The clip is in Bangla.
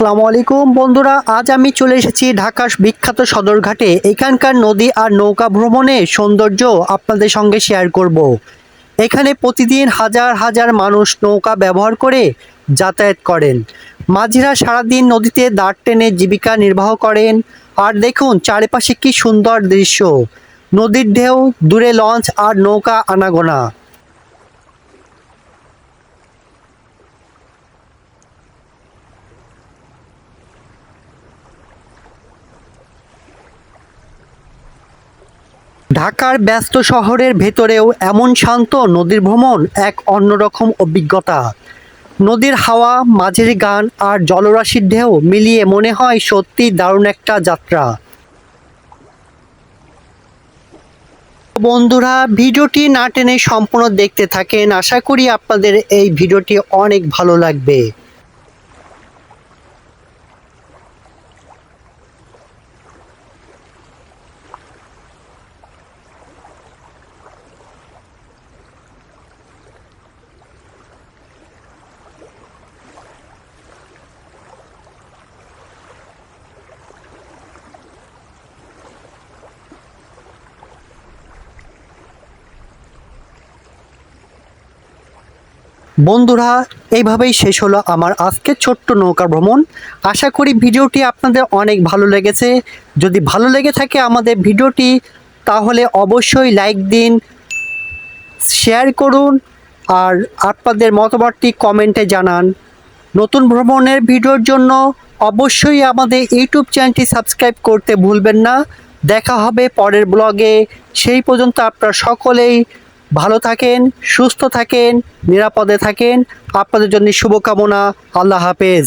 আসসালামু আলাইকুম, বন্ধুরা, আজ আমি চলে এসেছি ঢাকার বিখ্যাত সদরঘাটে। এখানকার নদী আর নৌকা ভ্রমণের সৌন্দর্য আপনাদের সঙ্গে শেয়ার করব। এখানে প্রতিদিন হাজার হাজার মানুষ নৌকা ব্যবহার করে যাতায়াত করেন। মাঝিরা সারাদিন নদীতে দাঁড় টেনে জীবিকা নির্বাহ করেন। আর দেখুন, চারিপাশে কি সুন্দর দৃশ্য। নদীর ঢেউ, দূরে লঞ্চ আর নৌকা আনাগোনা। ঢাকার ব্যস্ত শহরের ভেতরেও এমন শান্ত নদীর ভ্রমণ এক অন্যরকম অভিজ্ঞতা। নদীর হাওয়া, মাঝের গান আর জলরাশির ঢেউ মিলিয়ে মনে হয় সত্যি দারুণ একটা যাত্রা। বন্ধুরা, ভিডিওটি না টেনে সম্পূর্ণ দেখতে থাকেন। আশা করি আপনাদের এই ভিডিওটি অনেক ভালো লাগবে। বন্ধুরা, এইভাবেই শেষ হলো আমার আজকের ছোট্ট নৌকা ভ্রমণ। আশা করি ভিডিওটি আপনাদের অনেক ভালো লেগেছে। যদি ভালো লেগে থাকে আমাদের ভিডিওটি, তাহলে অবশ্যই লাইক দিন শেয়ার করুন, আর আপনাদের মতামতটি কমেন্টে জানান। নতুন ভ্রমণের ভিডিওর জন্য অবশ্যই আমাদের ইউটিউব চ্যানেলটি সাবস্ক্রাইব করতে ভুলবেন না। দেখা হবে পরের ব্লগে। সেই পর্যন্ত আপনারা সকলেই ভালো থাকেন সুস্থ থাকেন নিরাপদে থাকেন। আপনাদের জন্য শুভকামনা। আল্লাহ হাফেজ।